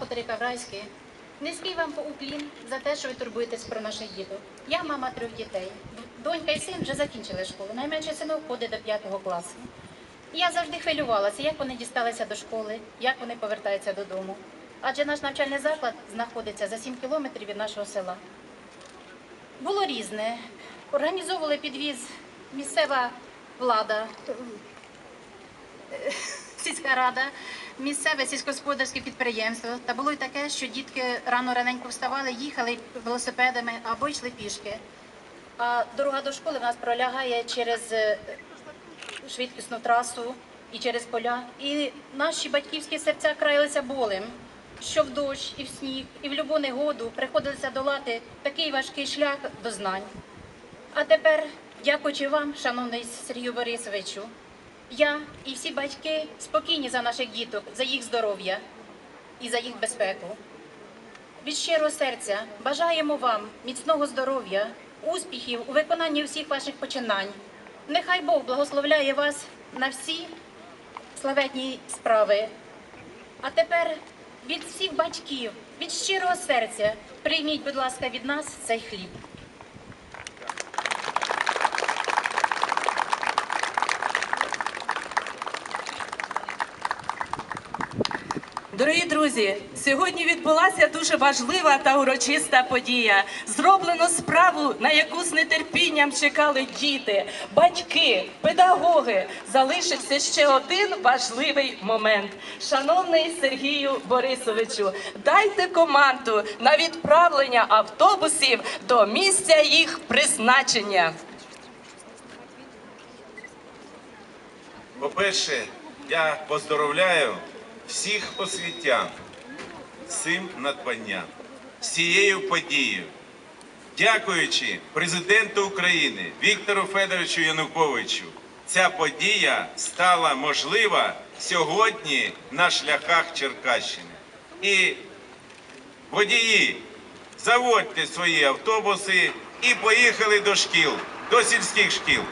Патрик Аврайський, низький вам уклін за те, що ви турбуєтесь про наших діток. Я мама трьох дітей. Донька і син вже закінчили школу. Найменший синок ходить до п'ятого класу. Я завжди хвилювалася, як вони дісталися до школи, як вони повертаються додому. Адже наш навчальний заклад знаходиться за 7 кілометрів від нашого села. Було різне. Організовували підвіз місцева влада, сільська рада, місцеве сільськогосподарське підприємство. Та було й таке, що дітки рано раненько вставали, їхали велосипедами або йшли пішки. А дорога до школи в нас пролягає через е, швидкісну трасу і через поля. І наші батьківські серця країлися болем, що в дощ, і в сніг, і в любу негоду приходилося долати такий важкий шлях до знань. А тепер, дякуючи вам, шановний Сергію Борисовичу, я і всі батьки спокійні за наших діток, за їх здоров'я і за їх безпеку. Від щирого серця бажаємо вам міцного здоров'я, успіхів у виконанні всіх ваших починань. Нехай Бог благословляє вас на всі славетні справи. А тепер від всіх батьків, від щирого серця, прийміть, будь ласка, від нас цей хліб. Дорогі друзі, сьогодні відбулася дуже важлива та урочиста подія. Зроблено справу, на яку з нетерпінням чекали діти, батьки, педагоги. Залишився ще один важливий момент. Шановний Сергію Борисовичу, дайте команду на відправлення автобусів до місця їх призначення. По-перше, я поздоровляю всіх освітян цим надбанням, цією подією. Дякуючи президенту України Віктору Федоровичу Януковичу, ця подія стала можлива сьогодні на шляхах Черкащини. І водії, заводьте свої автобуси і поїхали до шкіл, до сільських шкіл.